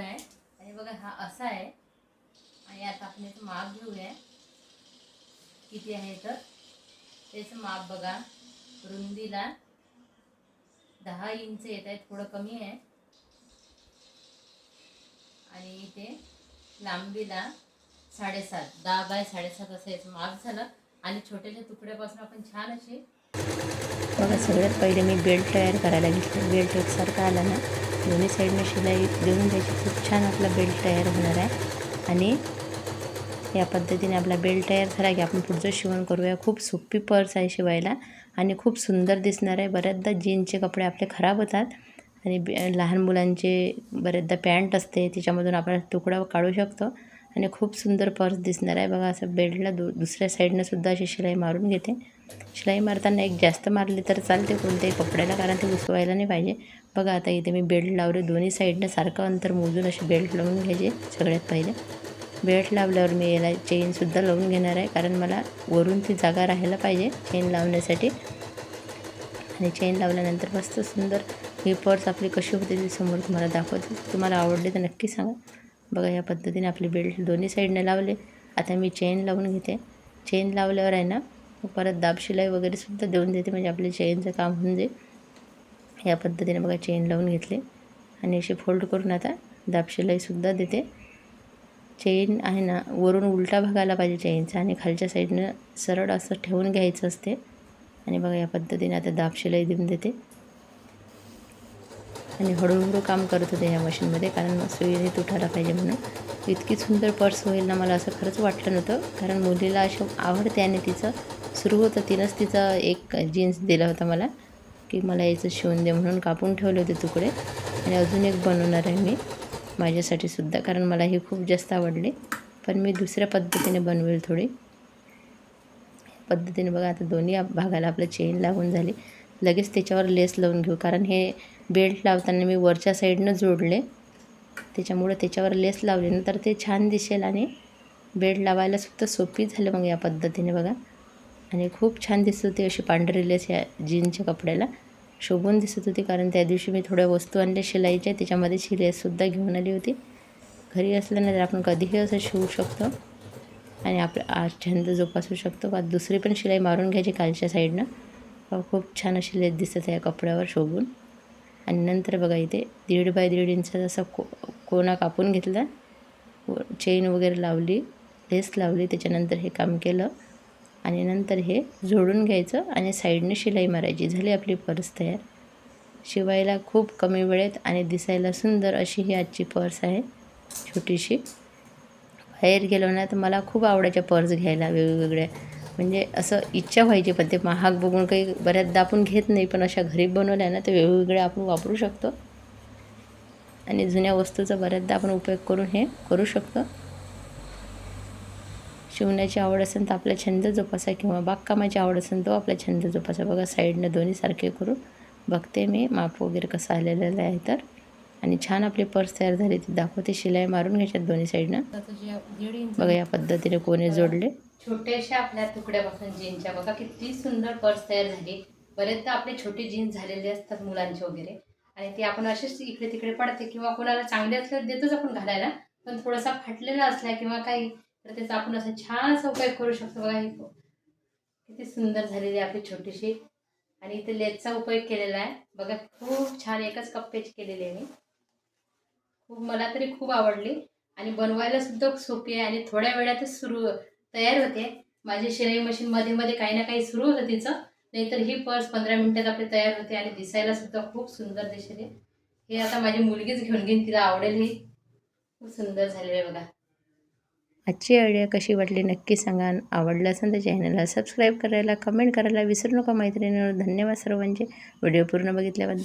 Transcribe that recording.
तुकडा आहे. आणि बघा हा असा आहे. आणि आता आपण याचं माप घेऊया. किती आहे तर? त्याचं माप बघा. रुंदीला दहा इंच येत आहे थोडं कमी आहे. आणि इथे लांबीला साडेसात दहा बाय साडेसात असं याचं माप झालं. आणि छोट्याशा तुकड्यापासून आपण छान असे बघा सगळ्यात पहिले मी बेल्ट तयार करायला घेतलं. बेल्ट एकसारखा आला ना. दोन्ही साईडने शिलाई देऊन द्यायची. खूप छान आपला बेल्ट तयार होणार आहे. आणि या पद्धतीने आपला बेल्ट तयार झाला की आपण पुढचं शिवण करूया. खूप सोपी पर्स आहे शिवायला. आणि खूप सुंदर दिसणार आहे. बऱ्याचदा जीन्सचे कपडे आपले खराब होतात. आणि बे- लहान मुलांचे बऱ्याचदा पॅन्ट असते. त्याच्यामधून आपण तुकडा काढू शकतो. आणि खूप सुंदर पर्स दिसणार आहे. बघा असं बेल्टला दु दुसऱ्या साईडनं सुद्धा अशी शिलाई मारून घेते. शिलाई मारताना एक जास्त मारली तर चालते कोणत्याही कपड्याला कारण ते उसवायला नाही पाहिजे. बघा आता इथे मी बेल्ट लावले. दोन्ही साईडनं सारखं अंतर मोजून असे बेल्ट लावून घ्यायचे सगळ्यात पहिले. बेल्ट लावल्यावर मी याला चेनसुद्धा लावून घेणार आहे कारण मला वरून ती जागा राहायला पाहिजे चेन लावण्यासाठी. आणि चेन लावल्यानंतर मस्त सुंदर ही पर्स आपली कशी होते ती समोर तुम्हाला दाखवते. तुम्हाला आवडले तर नक्की सांगा. बघा या पद्धतीने आपली बेल्ट दोन्ही साईडने लावले. आता मी चेन लावून घेते. चेन लावल्यावर आहे ना परत दाब शिलाई वगैरे सुद्धा देऊन देते म्हणजे आपले चेनचं काम होऊन जाईल. या पद्धतीने बघा चेन लावून घेतले. आणि अशी फोल्ड करून आता दाब शिलाईसुद्धा देते. चेन आहे ना वरून उलटा बघायला पाहिजे चेनचा आणि खालच्या साईडनं सरळ असं ठेवून घ्यायचं असते. आणि बघा या पद्धतीने आता दाब शिलाई देऊन देते. आणि हळूहळू काम करत होते या मशीनमध्ये कारण सुई तुटायला पाहिजे म्हणून. इतकी सुंदर पर्स होईल ना मला असं खरंच वाटलं नव्हतं कारण मुलीला अशी आवडते आणि तिचं सुरू होतं तिनंच तिचं एक जीन्स दिला होता मला की मला याचं शिवून दे म्हणून कापून ठेवले होते तुकडे. आणि अजून एक बनवणार आहे मी माझ्यासाठी सुद्धा कारण मला ही खूप जास्त आवडली. पण मी दुसऱ्या पद्धतीने बनवेल थोडी. पद्धतीने बघा आता दोन्ही भागाला आपलं चेन लागून झाली. लगेच त्याच्यावर लेस लावून घेऊ कारण हे बेल्ट लावताना मी वरच्या साईडनं जोडले. त्याच्यामुळं त्याच्यावर लेस लावली. ना तर ते छान दिसेल आणि बेल्ट लावायला सुद्धा सोपी झालं मग या पद्धतीने बघा. आणि खूप छान दिसत होती अशी पांढरी लेस या जीनच्या कपड्याला. शोभून दिसत होती कारण त्या दिवशी मी थोड्या वस्तू आणल्या शिलाईच्या. त्याच्यामध्ये शी लेससुद्धा घेऊन आली होती. घरी असल्यानंतर आपण कधीही असं शिवू शकतो. आणि आपला आज छंद जोपासू शकतो. का दुसरी पण शिलाई मारून घ्यायची कालच्या साईडनं. खूप छान अशी लेस दिसत आहे या कपड्यावर शोभून. आणि नंतर बघा इथे दीड बाय दीड इंचाचा असा को कोना कापून घेतला व चेन वगैरे लावली लेस लावली त्याच्यानंतर हे काम केलं आणि नंतर हे जोडून घ्यायचं आणि साईडने शिलाई मारायची. झाली आपली पर्स तयार. शिवायला खूप कमी वेळेत आणि दिसायला सुंदर अशी ही आजची पर्स आहे छोटीशी. बाहेर गेलो ना तर मला खूप आवडायच्या पर्स घ्यायला वेगवेगळ्या. म्हणजे असं इच्छा व्हायची पण ते महाग बघून काही बऱ्याचदा आपण घेत नाही पण अशा घरी बनवल्या ना ते वेगवेगळ्या आपण वापरू शकतो. आणि जुन्या वस्तूचा बऱ्याचदा आपण उपयोग करून हे करू शकतो. शिवण्याची आवड असेल तर आपला छंद जोपासा किंवा बागकामाची आवड असेल तो आपला छंद जोपासा. बघा साईडनं दोन्ही सारखे करून बघते मी माप वगैरे कसं आलेलं आहे तर. आणि छान आपली पर्स तयार झाली ती दाखवते. शिलाई मारून घ्यायच्यात दोन्ही साईडनं. बघा या पद्धतीने कोणी जोडले. छोट्याशा आपल्या तुकड्यापासून जीन्सच्या बघा किती सुंदर पर्स तयार झाली. बरेचदा आपले छोटे जीन्स झालेले असतात मुलांचे वगैरे. आणि ते आपण असेच इकडे तिकडे पडते किंवा कोणाला चांगले असल्यावर देतोच आपण घालायला. पण थोडासा फाटलेला असला किंवा काही तर त्याचा आपण असं छान असा उपयोग करू शकतो. बघा किती सुंदर झालेली आहे आपली छोटीशी. आणि इथे लेसचा उपयोग केलेला आहे. बघा खूप छान एकच कप्प्याची केलेली आहे मी. खूप मला तरी खूप आवडली. आणि बनवायला सुद्धा सोपी आहे आणि थोड्या वेळातच सुरू तयार होते. माझी शिलाई मशीन मध्ये मध्ये काही ना काही सुरू होतं तिचं. नाहीतर ही पर्स पंधरा मिनिटात आपली तयार होते आणि दिसायला सुद्धा खूप सुंदर दिसेल हे. आता माझी मुलगीच घेऊन घेईन तिला आवडेल ही. खूप सुंदर झालेलं आहे बघा. आजची आयडिया कशी वाटली नक्की सांगा. आवडलं असेल तर चॅनलला सबस्क्राईब करायला कमेंट करायला विसरू नका मैत्रिणींवर धन्यवाद सर्वांचे. व्हिडिओ पूर्ण बघितल्याबद्दल.